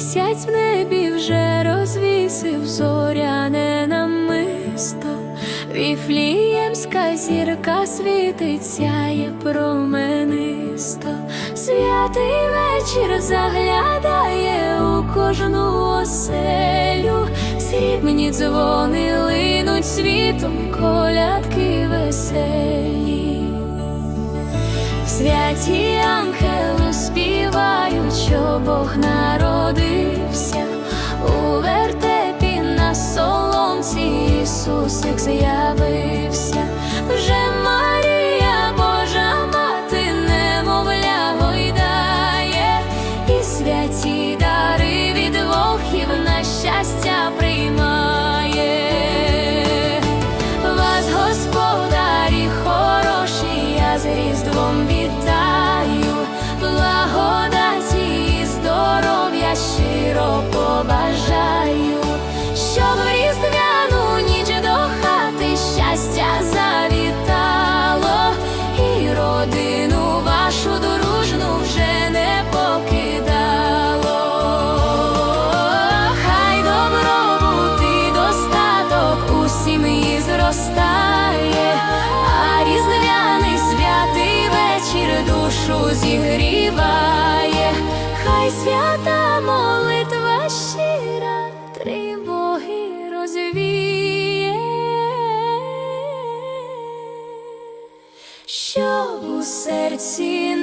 Місяць в небі вже розвісив зоряне намисто, Віфліємська зірка світить, сяє променисто, святий вечір заглядає у кожну оселю, срібні дзвони линуть світом, колядки веселі. Святі Ісусик з'явився. Зростає, а різдвяний святий вечір душу зігріває, хай свята молитва щира тривоги розвіє, щоб у серці